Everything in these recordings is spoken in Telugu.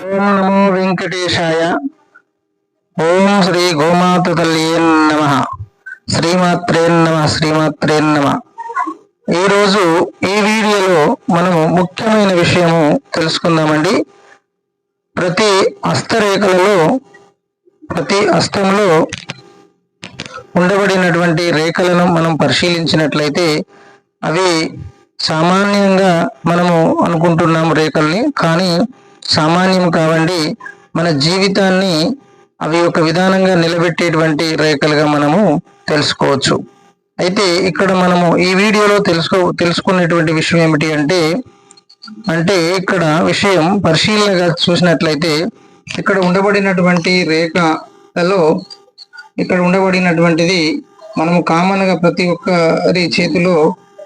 ఓం నమో వెంకటేశాయ. ఓం శ్రీ గోమాత తల్లి నమ. శ్రీమాత్రే నమ శ్రీమాత్రే నమ. ఈరోజు ఈ వీడియోలో మనము ముఖ్యమైన విషయము తెలుసుకుందామండి. ప్రతి హస్తరేఖలలో ప్రతి హస్తంలో ఉండబడినటువంటి రేఖలను మనం పరిశీలించినట్లయితే అవి సామాన్యంగా మనము అనుకుంటున్నాం రేఖల్ని కానీ సామాన్యం కావండి. మన జీవితాన్ని అవి ఒక విధానంగా నిలబెట్టేటువంటి రేఖలుగా మనము తెలుసుకోవచ్చు. అయితే ఇక్కడ మనము ఈ వీడియోలో తెలుసుకో తెలుసుకునేటువంటి విషయం ఏమిటి అంటే అంటే ఇక్కడ విషయం పరిశీలనగా చూసినట్లయితే ఇక్కడ ఉండబడినటువంటి రేఖలలో ఇక్కడ ఉండబడినటువంటిది మనము కామన్గా ప్రతి ఒక్కరి చేతిలో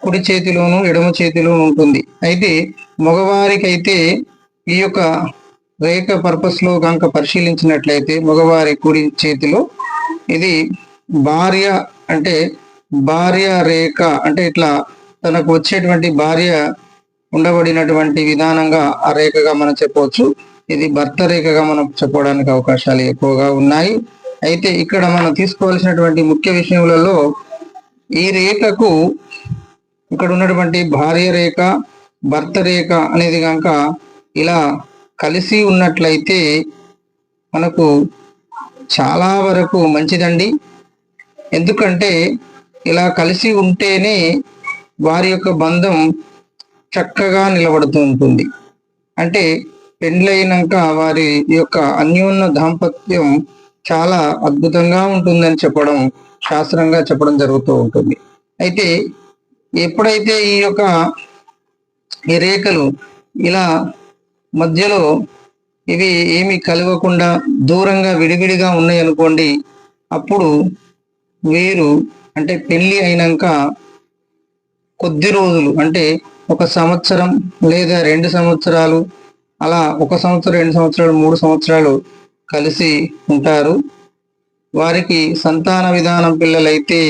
కుడి చేతిలోను ఎడమ చేతిలోను ఉంటుంది. అయితే మగవారికైతే ఈ యొక్క రేఖ పర్పస్లో కనుక పరిశీలించినట్లయితే మగవారి కుడి చేతిలో ఇది భార్య అంటే భార్య రేఖ అంటే ఇట్లా తనకు వచ్చేటువంటి భార్య ఉండబడినటువంటి విధానంగా ఆ రేఖగా మనం చెప్పవచ్చు. ఇది భర్త రేఖగా మనం చెప్పడానికి అవకాశాలు ఎక్కువగా ఉన్నాయి. అయితే ఇక్కడ మనం తీసుకోవాల్సినటువంటి ముఖ్య విషయములలో ఈ రేఖకు ఇక్కడ ఉన్నటువంటి భార్య రేఖ భర్త రేఖ అనేది కనుక ఇలా కలిసి ఉన్నట్లయితే మనకు చాలా వరకు మంచిదండి. ఎందుకంటే ఇలా కలిసి ఉంటేనే వారి యొక్క బంధం చక్కగా నిలబడుతూ ఉంటుంది. అంటే పెండ్లైనాక వారి యొక్క అన్యోన్య దాంపత్యం చాలా అద్భుతంగా ఉంటుందని చెప్పడం శాస్త్రంగా చెప్పడం జరుగుతూ ఉంటుంది. అయితే ఎప్పుడైతే ఈ యొక్క ఈ రేఖలు ఇలా మధ్యలో ఇవి ఏమి కలవకుండా దూరంగా విడివిడిగా ఉన్నాయి అనుకోండి అప్పుడు వీరు అంటే పెళ్ళి అయినాక కొద్ది రోజులు అంటే ఒక సంవత్సరం లేదా రెండు సంవత్సరాలు అలా ఒక సంవత్సరం రెండు సంవత్సరాలు మూడు సంవత్సరాలు కలిసి ఉంటారు. వారికి సంతాన విధానం పిల్లలైతే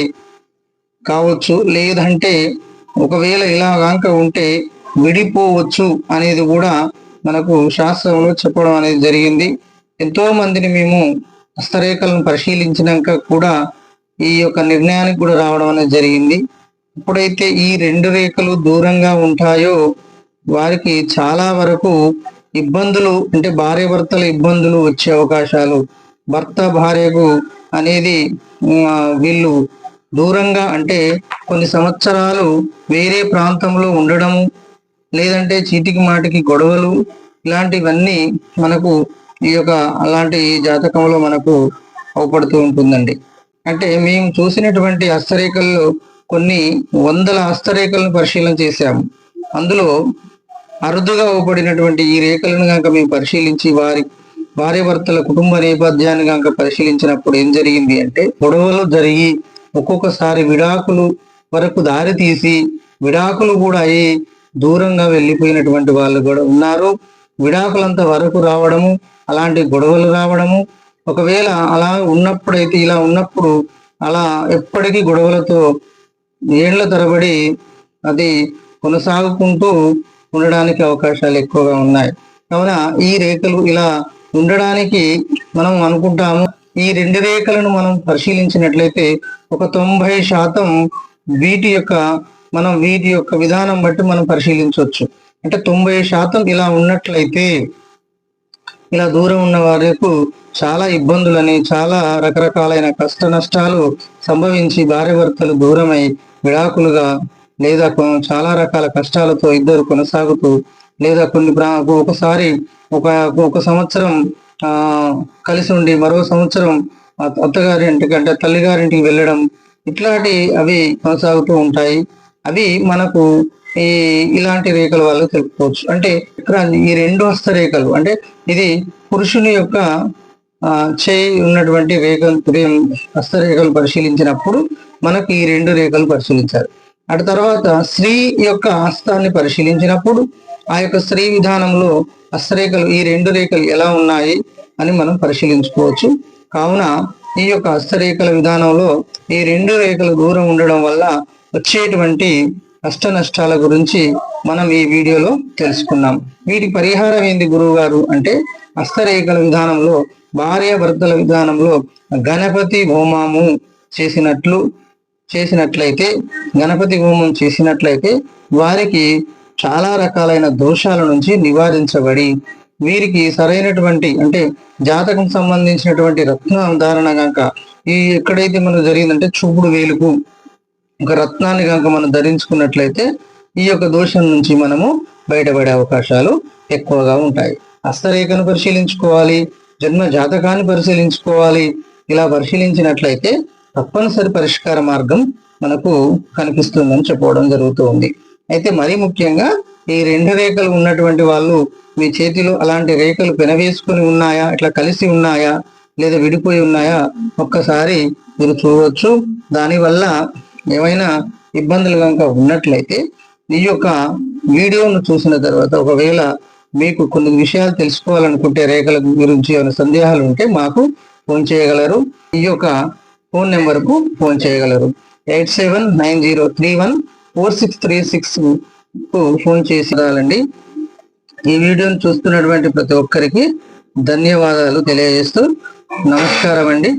కావచ్చు లేదంటే ఒకవేళ ఇలా కాక ఉంటే విడిపోవచ్చు అనేది కూడా మనకు శాస్త్రంలో చెప్పడం అనేది జరిగింది. ఎంతో మందిని మేము హస్తరేఖలను పరిశీలించినాక కూడా ఈ యొక్క నిర్ణయానికి కూడా రావడం అనేది జరిగింది. ఎప్పుడైతే ఈ రెండు రేఖలు దూరంగా ఉంటాయో వారికి చాలా వరకు ఇబ్బందులు అంటే భార్య భర్తల ఇబ్బందులు వచ్చే అవకాశాలు భర్త భార్యకు అనేది వీళ్ళు దూరంగా అంటే కొన్ని సంవత్సరాలు వేరే ప్రాంతంలో ఉండడము లేదంటే చీటికి మాటికి గొడవలు ఇలాంటివన్నీ మనకు ఈ యొక్క అలాంటి జాతకంలో మనకు అవపడుతూ ఉంటుందండి. అంటే మేము చూసినటువంటి హస్తరేఖల్లో కొన్ని వందల హస్తరేఖలను పరిశీలన చేశాము. అందులో అరుదుగా అవపడినటువంటి ఈ రేఖలను కనుక మేము పరిశీలించి వారి భార్య భర్తల కుటుంబ నేపథ్యాన్ని కనుక పరిశీలించినప్పుడు ఏం జరిగింది అంటే గొడవలు జరిగి ఒక్కొక్కసారి విడాకులు వరకు దారి తీసి విడాకులు కూడా అయ్యి దూరంగా వెళ్ళిపోయినటువంటి వాళ్ళు కూడా ఉన్నారు. విడాకులంత వరకు రావడము అలాంటి గొడవలు రావడము. ఒకవేళ అలా ఉన్నప్పుడైతే ఇలా ఉన్నప్పుడు అలా ఎప్పటికీ గొడవలతో ఏళ్ళ తరబడి అది కొనసాగుకుంటూ ఉండడానికి అవకాశాలు ఎక్కువగా ఉన్నాయి. కావున ఈ రేఖలు ఇలా ఉండడానికి మనం అనుకుంటాము. ఈ రెండు రేఖలను మనం పరిశీలించినట్లయితే ఒక తొంభై శాతం వీటి యొక్క మనం వీటి యొక్క విధానం బట్టి మనం పరిశీలించవచ్చు. అంటే తొంభై శాతం ఇలా ఉన్నట్లయితే ఇలా దూరం ఉన్న వారికి చాలా ఇబ్బందులని చాలా రకరకాలైన కష్ట నష్టాలు సంభవించి భార్య భర్తలు దూరమై విడాకులుగా లేదా చాలా రకాల కష్టాలతో ఇద్దరు కొనసాగుతూ లేదా కొన్ని ఒకసారి ఒక ఒక సంవత్సరం ఆ కలిసి ఉండి మరో సంవత్సరం అత్తగారింటికి అంటే తల్లిగారింటికి వెళ్ళడం ఇట్లాంటి అవి కొనసాగుతూ ఉంటాయి. అవి మనకు ఈ ఇలాంటి రేఖల వల్ల తెలుపుకోవచ్చు అంటే ఇక్కడ ఈ రెండు హస్త రేఖలు అంటే ఇది పురుషుని యొక్క చేయి ఉన్నటువంటి రేఖలు హస్తరేఖలు పరిశీలించినప్పుడు మనకు ఈ రెండు రేఖలు పరిశీలించారు. అటు తర్వాత స్త్రీ యొక్క హస్తాన్ని పరిశీలించినప్పుడు ఆ యొక్క స్త్రీ విధానంలో హస్తరేఖలు ఈ రెండు రేఖలు ఎలా ఉన్నాయి అని మనం పరిశీలించుకోవచ్చు. కావున ఈ యొక్క హస్తరేఖల విధానంలో ఈ రెండు రేఖలు దూరం ఉండడం వల్ల వచ్చేటువంటి కష్ట నష్టాల గురించి మనం ఈ వీడియోలో తెలుసుకున్నాం. వీటి పరిహారం ఏంది గురువు గారు అంటే హస్తరేఖల విధానంలో భార్య భర్తల విధానంలో గణపతి హోమము చేసినట్లు చేసినట్లయితే గణపతి హోమం చేసినట్లయితే వారికి చాలా రకాలైన దోషాల నుంచి నివారించబడి వీరికి సరైనటువంటి అంటే జాతకం సంబంధించినటువంటి రత్న ఉదాహరణ కనుక ఈ ఎక్కడైతే మనకు జరిగిందంటే చూపుడు వేలుకు ఒక రత్నాన్ని కనుక మనం ధరించుకున్నట్లయితే ఈ యొక్క దోషం నుంచి మనము బయటపడే అవకాశాలు ఎక్కువగా ఉంటాయి. హస్తరేఖను పరిశీలించుకోవాలి జన్మ జాతకాన్ని పరిశీలించుకోవాలి ఇలా పరిశీలించినట్లయితే తప్పనిసరి పరిష్కార మార్గం మనకు కనిపిస్తుందని చెప్పడం జరుగుతుంది. అయితే మరీ ముఖ్యంగా ఈ రెండు రేఖలు ఉన్నటువంటి వాళ్ళు మీ చేతిలో అలాంటి రేఖలు పెనవేసుకొని ఉన్నాయా ఇట్లా కలిసి ఉన్నాయా లేదా విడిపోయి ఉన్నాయా ఒక్కసారి మీరు చూడవచ్చు దానివల్ల ఏమైనా ఇబ్బందులు కనుక ఉన్నట్లయితే ఈ యొక్క వీడియోను చూసిన తర్వాత ఒకవేళ మీకు కొన్ని విషయాలు తెలుసుకోవాలనుకుంటే రేఖల గురించి ఏమైనా సందేహాలు ఉంటే మాకు ఫోన్ చేయగలరు. ఈ యొక్క ఫోన్ నెంబర్కు ఫోన్ చేయగలరు. Eight seven nine zero three one four six three సిక్స్కు phone చేసి రాలండి ఈ వీడియోను చూస్తున్నటువంటి ప్రతి ఒక్కరికి ధన్యవాదాలు తెలియజేస్తూ నమస్కారం అండి